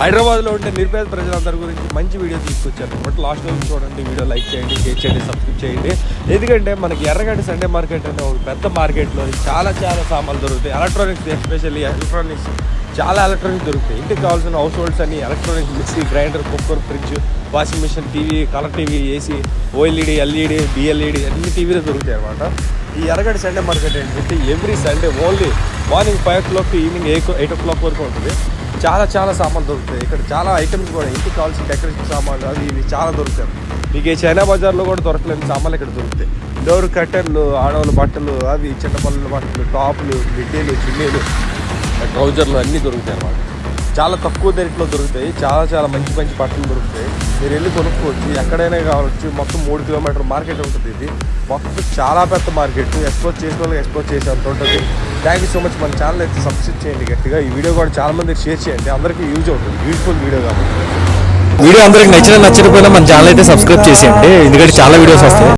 హైదరాబాద్లో ఉండే నిరుపేద ప్రజలందరి గురించి మంచి వీడియో తీసుకొచ్చారు. బట్ లాస్ట్ వరకు చూడండి వీడియో లైక్ చేయండి షేర్ చేయండి సబ్స్క్రైబ్ చేయండి. ఎందుకంటే మనకి ఎర్రగడ్డ సండే మార్కెట్ అనే ఒక పెద్ద మార్కెట్లో చాలా చాలా సామాన్లు దొరుకుతాయి. ఎలక్ట్రానిక్స్ ఎస్పెషల్లీ ఎలక్ట్రానిక్స్ చాలా ఎలక్ట్రానిక్స్ దొరుకుతాయి. ఇంటికి కావాల్సిన హౌస్ హోల్డ్స్ అన్ని electronics mixie grinder cooker fridge washing machine TV colour TV AC OLED LED BLED అన్ని టీవీలు దొరుకుతాయి అనమాట ఈ ఎర్రగడ్డ సండే మార్కెట్ ఏంటంటే every Sunday only morning five o'clock evening eight eight o'clock వరకు ఉంటుంది. చాలా చాలా సామాన్లు దొరుకుతాయి. ఇక్కడ చాలా ఐటమ్స్ కూడా ఇంటికి కావాల్సిన డెకరేషన్ సామాన్లు అవి ఇవి చాలా దొరుకుతాయి. మీకు ఈ చైనా బజార్లో కూడా దొరకలేని సామాన్లు ఇక్కడ దొరుకుతాయి. డోర్ కట్టెన్లు ఆడవాళ్ళ బట్టలు అవి చిన్నపల్లల బట్టలు టాపులు మిడ్డీలు చున్నీలు ట్రౌజర్లు అన్నీ దొరుకుతాయి అన్నమాట. చాలా తక్కువ ధరలో దొరుకుతాయి. చాలా చాలా మంచి మంచి బట్టలు దొరుకుతాయి. మీరు వెళ్ళి కొనుక్కోవచ్చు. ఎక్కడైనా కావచ్చు మొత్తం మూడు కిలోమీటర్ మార్కెట్ ఉంటుంది ఇది. మొత్తం చాలా పెద్ద మార్కెట్. ఎక్స్ప్లోర్ చేసిన వాళ్ళకి ఎక్స్ప్లోర్ చేసేంత ఉంటుంది. థ్యాంక్ యూ సో మచ్ మన ఛానల్ అయితే సబ్స్క్రైబ్ చేయండి గట్టిగా. ఈ వీడియో కూడా చాలా మందికి షేర్ చేయండి. అందరికీ యూజ్ అవుతుంది. యూజ్ఫుల్ వీడియో కాబట్టి. వీడియో అందరికి నచ్చిన నచ్చకపోయినా మన ఛానల్ అయితే సబ్స్క్రైబ్ చేసేయండి. ఎందుకంటే చాలా వీడియోస్ వస్తాయి.